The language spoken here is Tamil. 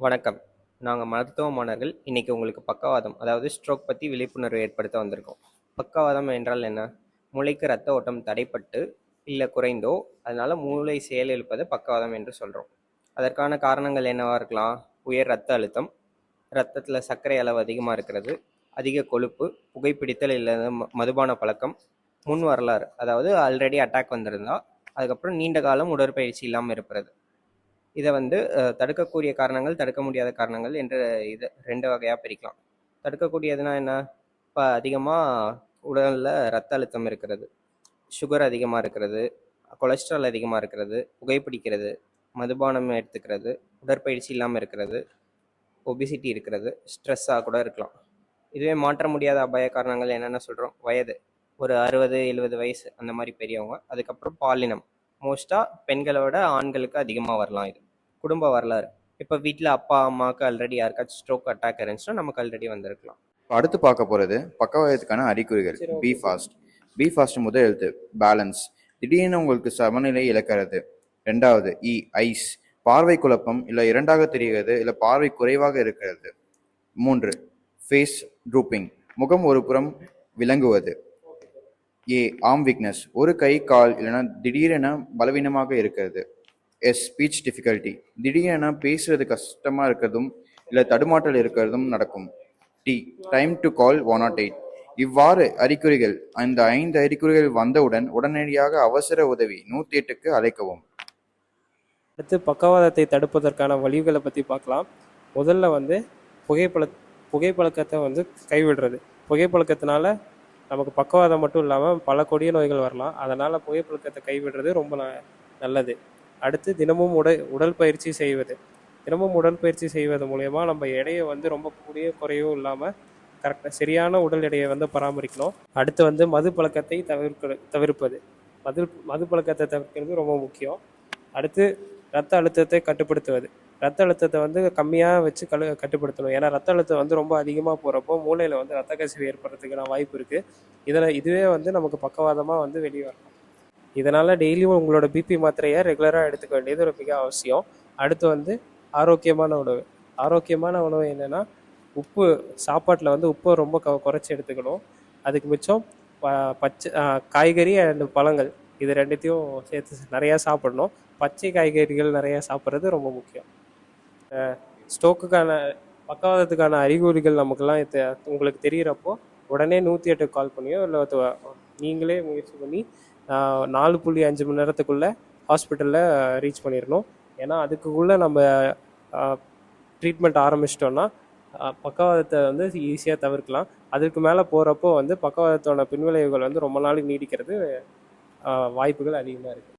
வணக்கம். நாங்கள் மருத்துவ மாணவர்கள் உங்களுக்கு பக்கவாதம் அதாவது ஸ்ட்ரோக் பற்றி விழிப்புணர்வு ஏற்படுத்த வந்திருக்கோம். பக்கவாதம் என்றால் என்ன? மூளைக்கு ரத்த ஓட்டம் தடைப்பட்டு இல்லை குறைந்தோ அதனால் மூளை செயலிழப்பது பக்கவாதம் என்று சொல்கிறோம் அதற்கான காரணங்கள் என்னவாக இருக்கலாம்? உயர் ரத்த அழுத்தம் ரத்தத்தில் சர்க்கரை அளவு அதிகமாக இருக்கிறது அதிக கொழுப்பு புகைப்பிடித்தல் இல்லை ம- மதுபான பழக்கம் முன் வரலாறு அதாவது ஆல்ரெடி அட்டாக் வந்திருந்தால் அதுக்கப்புறம் நீண்ட காலம் உடற்பயிற்சி இல்லாமல் இருப்பது. இதை வந்து தடுக்கக்கூடிய காரணங்கள் தடுக்க முடியாத காரணங்கள் என்று இது ரெண்டு வகையாக பிரிக்கலாம். தடுக்கக்கூடியதுனா என்ன? இப்போ அதிகமாக உடலில் ரத்த அழுத்தம் இருக்கிறது சுகர் அதிகமாக இருக்கிறது கொலஸ்ட்ரால் அதிகமாக இருக்கிறது புகைப்பிடிக்கிறது மதுபானம் எடுத்துக்கிறது உடற்பயிற்சி இல்லாமல் இருக்கிறது ஒபிசிட்டி இருக்கிறது ஸ்ட்ரெஸ்ஸாக கூட இருக்கலாம். இதுவே மாற்ற முடியாத அபாய காரணங்கள் என்னென்ன சொல்கிறோம் வயது. ஒரு அறுபது எழுபது வயசு அந்த மாதிரி பெரியவங்க அதுக்கப்புறம் பாலினம். மோஸ்ட்டாக பெண்களை விட ஆண்களுக்கு அதிகமாக வரலாம் இது. குடும்ப வரலாறு. இப்போ வீட்டில் அப்பா அம்மாவுக்கு ஆல்ரெடி யாருக்காச்சும் ஸ்ட்ரோக் அட்டாக் இருந்துச்சுன்னா நமக்கு ஆல்ரெடி வந்திருக்கலாம். இப்ப அடுத்து பார்க்க போறது பக்கவாதத்துக்கான அறிகுறிகள். பி ஃபாஸ்ட் பி ஃபாஸ்ட் முதல் எழுத்து பேலன்ஸ் திடீர்னு உங்களுக்கு சமநிலை இழக்கிறது. ரெண்டாவது இ ஐஸ் பார்வை குழப்பம் இல்லை இரண்டாக தெரிகிறது இல்லை பார்வை குறைவாக இருக்கிறது. மூன்று ஃபேஸ் ட்ரூப்பிங் முகம் ஒரு புறம் விளங்குவது. ஏ ஆம் வீக்னஸ் ஒரு கை கால் இல்லைன்னா திடீரென பலவீனமாக இருக்கிறது. எஸ் ஸ்பீச் டிஃபிகல்ட்டி திடீரென பேசுறது கஷ்டமாக இருக்கிறதும் இல்லை தடுமாற்றல் இருக்கிறதும் நடக்கும். The time to call one naught eight இவ்வாறு அறிகுறிகள் அந்த ஐந்து அறிகுறிகள் வந்தவுடன் உடனடியாக அவசர உதவி நூற்றி எட்டுக்கு அழைக்கவும். அடுத்து பக்கவாதத்தை தடுப்பதற்கான வழிகளை பற்றி பார்க்கலாம். முதல்ல வந்து புகைப்பழ புகைப்பழக்கத்தை வந்து கைவிடுறது. புகைப்பழக்கத்தினால நமக்கு பக்கவாதம் மட்டும் இல்லாமல் பல கொடிய நோய்கள் வரலாம். அதனால் புகைப்பழக்கத்தை கைவிடுறது ரொம்ப ந- நல்லது. அடுத்து தினமும் உடல் உடல் பயிற்சி செய்வது. தினமும் உடற்பயிற்சி செய்வது மூலயமா நம்ம எடையை வந்து ரொம்ப கூடிய குறையும் இல்லாமல் கரெக்டாக சரியான உடல் எடையை வந்து பராமரிக்கணும். அடுத்து வந்து மது பழக்கத்தை தவிர்க்க தவிர்ப்பது. மது மது பழக்கத்தை தவிர்க்கிறது ரொம்ப முக்கியம். அடுத்து ரத்த அழுத்தத்தை கட்டுப்படுத்துவது. ரத்த அழுத்தத்தை வந்து கம்மியாக வச்சு கழு கட்டுப்படுத்தணும். ஏன்னா ரத்த அழுத்தம் வந்து ரொம்ப அதிகமாக போகிறப்போ மூளையில் வந்து ரத்த கசிவு ஏற்படுறதுக்கான வாய்ப்பு இருக்குது இதில் இதுவே வந்து நமக்கு பக்கவாதமாக வந்து வெளியே வரலாம் இதனால் டெய்லியும் உங்களோட பிபி மாத்திரையை ரெகுலராக எடுத்துக்க வேண்டியது ஒரு மிக அவசியம். அடுத்து வந்து ஆரோக்கியமான உணவு. ஆரோக்கியமான உணவு என்னென்னா உப்பு சாப்பாட்டில் வந்து உப்பை ரொம்ப க குறைச்சி எடுத்துக்கணும். அதுக்கு மிச்சம் ப- பச்சை காய்கறி அண்ட் பழங்கள். இது ரெண்டுத்தையும் சேர்த்து நிறையா சாப்பிடணும். பச்சை காய்கறிகள் நிறையா சாப்பிட்றது ரொம்ப முக்கியம். ஸ்டோக்குக்கான பக்கவாதத்துக்கான அறிகுறிகள் நமக்கெல்லாம் தெ- உங்களுக்கு தெரிகிறப்போ உடனே நூற்றி எட்டு கால் பண்ணியோ இல்லை நீங்களே முயற்சி பண்ணி நாலு புள்ளி அஞ்சு மணி நேரத்துக்குள்ளே ஹாஸ்பிட்டலில் ரீச் பண்ணிடணும் ஏன்னா அதுக்குள்ளே நம்ம ட்ரீட்மெண்ட் ஆரம்பிச்சிட்டோன்னா பக்கவாதத்தை வந்து ஈஸியாக தவிர்க்கலாம். அதுக்கு மேலே போகிறப்போ வந்து பக்கவாதத்தோட பின்விளைவுகள் வந்து ரொம்ப நாளைக்கு நீடிக்கிறது வாய்ப்புகள் அதிகமாக இருக்குது